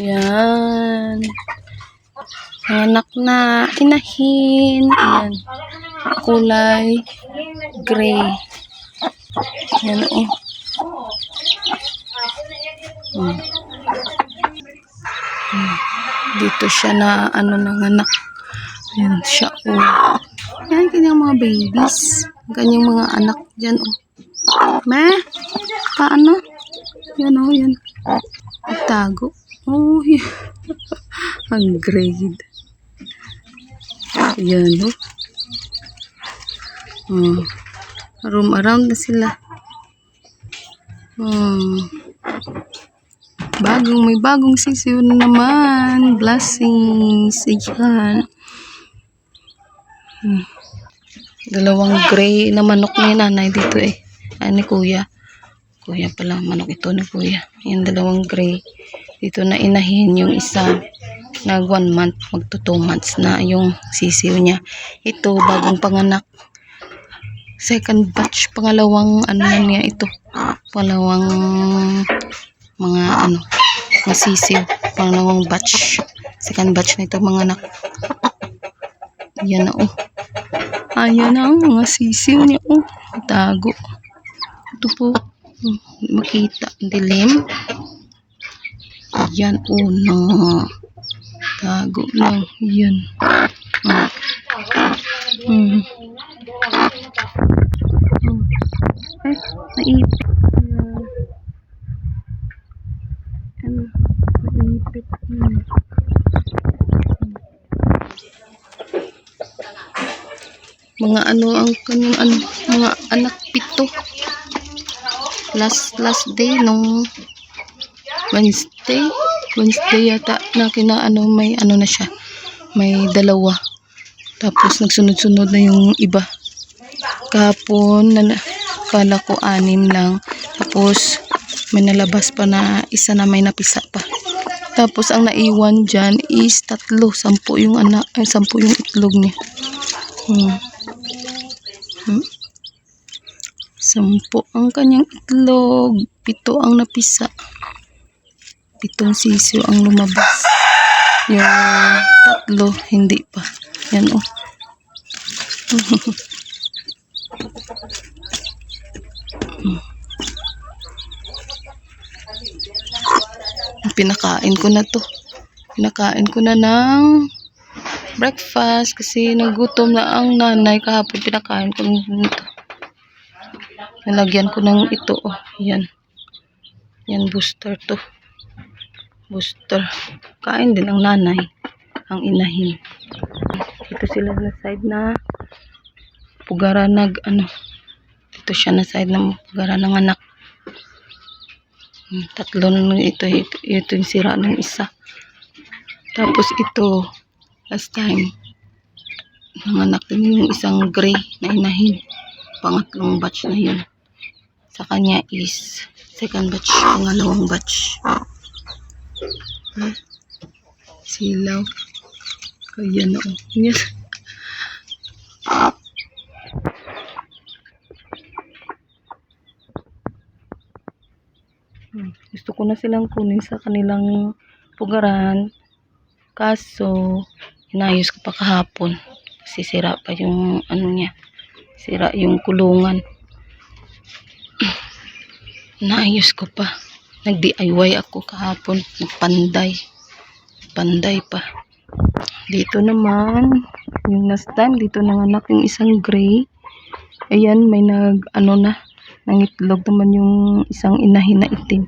Yan. Anak na inahin. Yan. Kulay gray. Yan oh. Hmm. Hmm. Dito siya na ano ng anak. Yan siya oh. Yan kanyang mga babies. Kanyang mga anak dyan oh. Ma, paano? Yan oh, yan. Tago. Oh, yan. Ang grade. Yan oh. Hmm. Roam around na sila. Hmm. Bagong, may bagong sisiyo na naman. Blessings. Ayan. Hmm. Dalawang gray na manok ni nanay dito eh. Ay, ni kuya. Kuya pala, manok ito ni kuya. Yan, dalawang gray. Dito na inahin yung isa. Nag one month, magto two months na yung sisiyo niya. Ito, bagong panganak. Second batch, pangalawang ano niya ito. Pangalawang mga ano, mga sisiyo. Pangalawang batch. Second batch na ito mga anak. Yan na oh. Ayan na ang mga sisiw niya oh. Tago. Ito po. Hmm, Makita. Dilim. Yan oh na. Tago lang. Yan. Ah. Hmm. Hmm. Ay, naipit. Ano? Naipit. Hmm. mga ano ang kanyang ano, mga anak pito last last day nung Wednesday Wednesday yata na kina ano may ano na siya may dalawa tapos nagsunod-sunod na yung iba kahapon na, kala ko anim lang tapos may nalabas pa na isa na may napisa pa tapos ang naiwan dyan is tatlo sampu yung anak ay sampu yung itlog niya hmm. Hmm. Sampo ang kanyang itlog. Pito ang napisa. Pitong sisiyo ang lumabas. Yung tatlo, hindi pa. Yan oh. Hmm. Pinakain ko na to. Pinakain ko na ng breakfast kasi nagutom na ang nanay kahapon pinakain ko nito. Nalagyan ko ng ito oh. Yan. Yan booster to. Booster. Kain din ang nanay. Ang inahin. Dito sila na side na pugara nag ano. Dito siya na side ng pugara ng anak. Hmm, Tatlo na ito, ito. Ito yung sira ng isa. Tapos ito, last time nanganak din yung isang gray na inahin pangatlong batch na yun sa kanya is second batch pangalawang batch. Silaw. Kaya na oh. Yan Hmm, gusto ko na silang kunin sa kanilang pugaran. Kaso inayos ko pa kahapon. Kasi sira pa yung ano niya. Sira yung kulungan. Naayos ko pa nag DIY ako kahapon nagpanday panday pa dito naman yung last time dito nanganak yung isang gray ayan may nag ano na nangitlog naman yung isang inahin na itim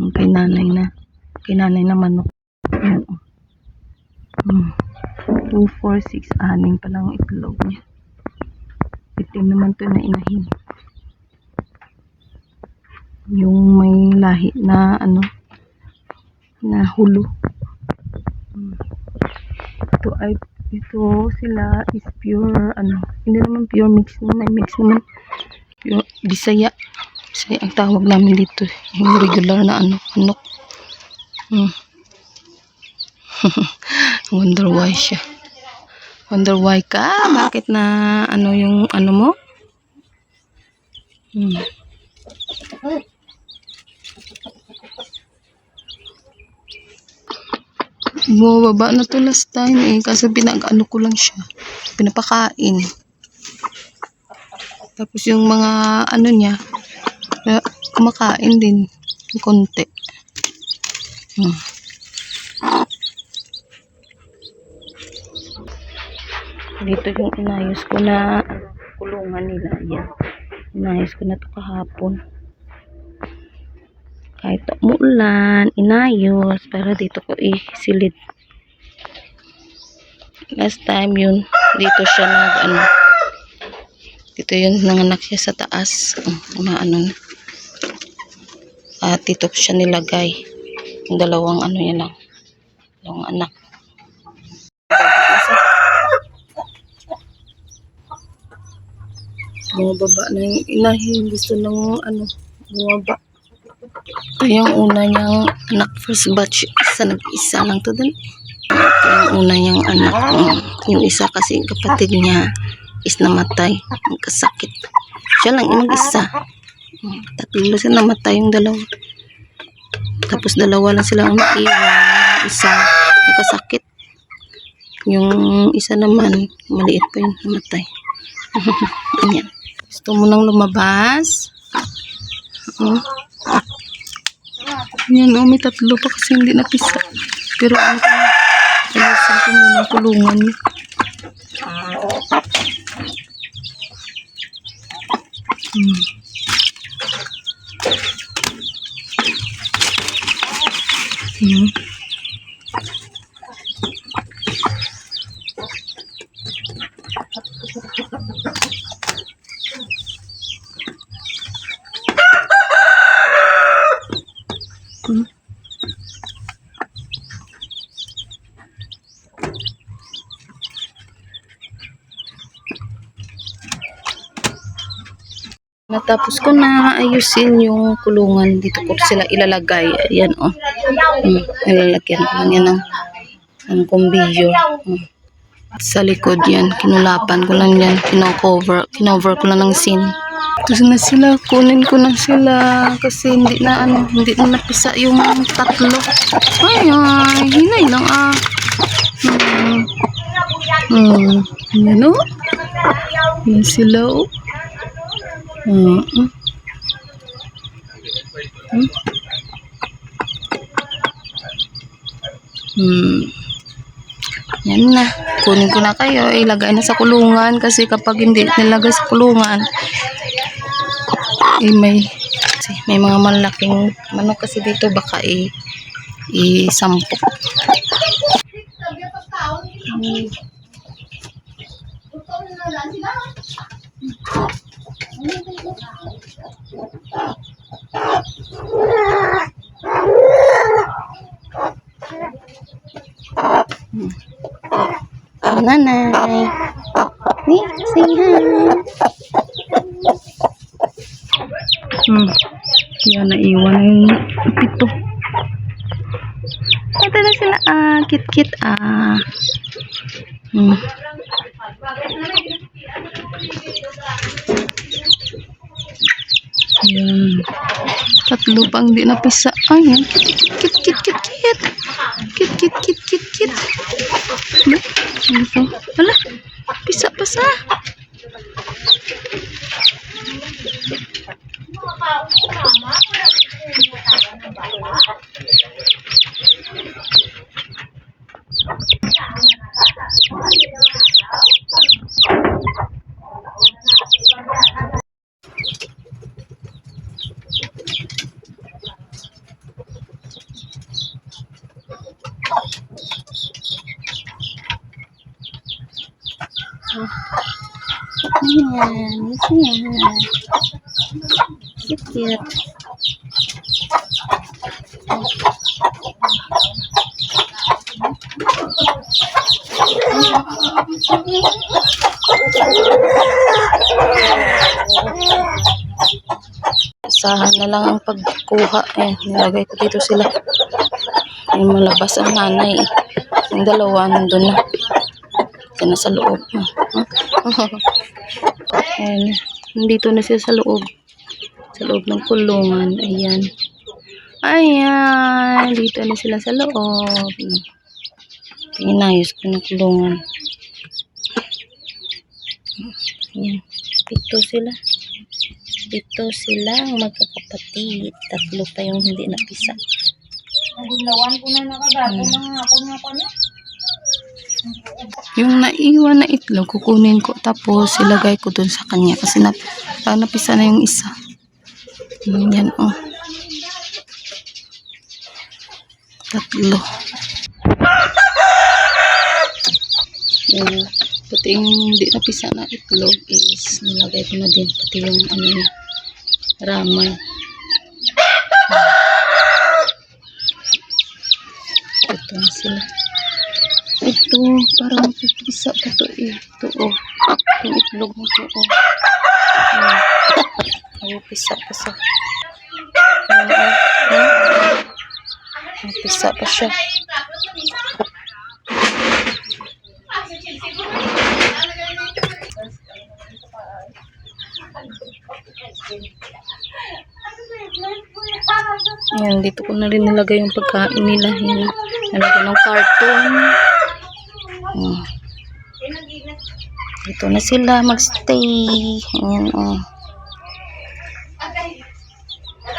yung kay nanay na kay nanay na manok ayan. Hmm. 2, 4, 6, aning pa lang itlog niya. Itim naman to na inahin. Yung may lahi na ano, na hulo. Ito ay, ito sila is pure, ano, hindi naman pure mix naman, mix naman. Pure, bisaya. Bisaya ang tawag namin dito. Yung regular na ano, anok. Hmm. Wonder why siya. Wonder why ka? Bakit na ano yung ano mo? Hmm. Bumababa na to last time eh. Kasi pinag-ano ko lang siya. Pinapakain. Tapos yung mga ano niya, kumakain din. Konti. Hmm. Dito yung inayos ko na kulungan nila. Yan. Inayos ko na to kahapon. Kahit umulan, inayos. Para dito ko isilid. Last time yun, dito siya nag ano. Dito yun, nanganak siya sa taas. Um, ano na. At dito siya nilagay. Yung dalawang ano yan lang. Dalawang anak. Bumababa na yung inahin. Gusto ng ano, bumaba. Ito yung una niyang anak. First batch. Isa nag-isa lang to dun. Ito yung una niyang anak. Mm. Yung isa kasi kapatid niya is namatay. Nagkasakit. Siya lang yung mag-isa. Tatlo sila namatay yung dalawa. Tapos dalawa lang sila ang naiwan. Isa nagkasakit. Yung isa naman, maliit pa yung namatay. Ayan. Gusto mo nang lumabas? Oh. Yan, oh, may tatlo pa kasi hindi napisa. Pero ano ko ayusin ko muna kulungan niya. Hmm. Hmm. Natapos ko na ayusin yung kulungan. Dito ko sila ilalagay. Ayan, oh. Hmm, ilalagyan ko lang yan ng, ng kumbiyo. Hmm. Sa likod yan. Kinulapan ko lang yan. Kino-cover. Kinover ko lang ng sin. Ito na sila. Kunin ko na sila. Kasi hindi na ano. Hindi na napisa yung tatlo. Ay, ay. Hinay lang ah. Hmm. Hmm. Yan, oh. Yan sila, oh. Mm. Hmm. Hmm. Yan na. Kunin ko na kayo. Ilagay na sa kulungan. Kasi kapag hindi nilagay sa kulungan, eh may, may mga malaking manok kasi dito baka i isampok. Hmm. Oh, nanay. Ni, say hi. Hmm. Yan, naiwan na yung pito. Ito na sila, ah. Kit-kit, ah. Hmm. Yan. Tatlo pang di napisa. Ayan. Kit, kit, kit, kit. Kit, kit, kit, kit, kit. Ano? Ano to? Hala. Pisa pa sa. Ayan. Ito yan. Cute, cute. Asahan na lang ang pagkuha. Ayan, nilagay ko dito sila. Ay, malabas ang nanay. Yung dalawa nandun na. Diyan na sa loob. Ayan. Nandito na siya sa loob. Sa loob ng kulungan. Ayan. Ayan. Dito na sila sa loob. Inayos ko ng kulungan. Ayan. Pito sila. Pito sila ang magkakapatid. Tatlo pa yung hindi napisa. Nagulawan ko na nakagago mga ako nga pa na. Yung naiwan na itlog, kukunin ko tapos ilagay ko dun sa kanya kasi na, parang napisa na yung isa. Yan, oh. Tatlo. Yung, pati yung hindi napisa na itlog is nilagay ko na din. Pati yung ano niya, raman. Ito na sila. Ito, parang pipisa pa to eh. Ito, oh. Yung itlog mo to, oh. Hmm. Ay, pisa pa sa. Ayan, oh. Hmm. Ay, pisa pa siya. Ayan, dito ko na rin nilagay yung pagkain nila. Ayan, nalagay ng carton. Hmm. Dito na sila magstay. Ayan, oh.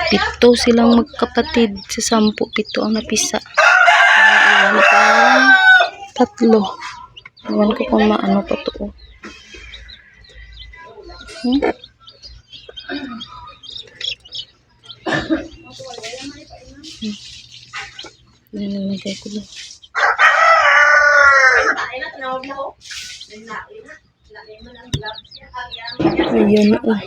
Pito silang magkapatid sa sampu. Pito ang napisa. Iwan pa. Tatlo. Iwan ko kung maano pa to. oh. Hmm? Nilalagay ko lang. Ayan, oh.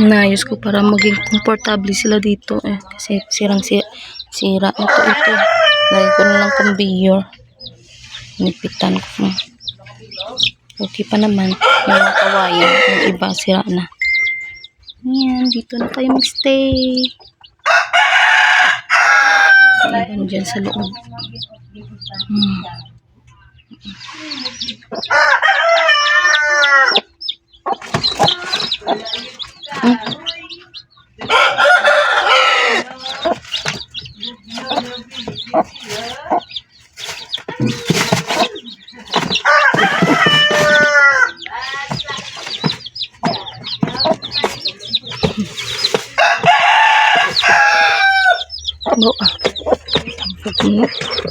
Inayos ko para maging komportable sila dito eh. Kasi sirang si sira na to ito. Lagay ko na conveyor. Nipitan ko na. Okay pa naman. Yung kawayan. Yung iba sira na. Ayan, dito na kayo magstay. Iban dyan sa loob. Hmm. Hmm. Bawa. Tampag mo.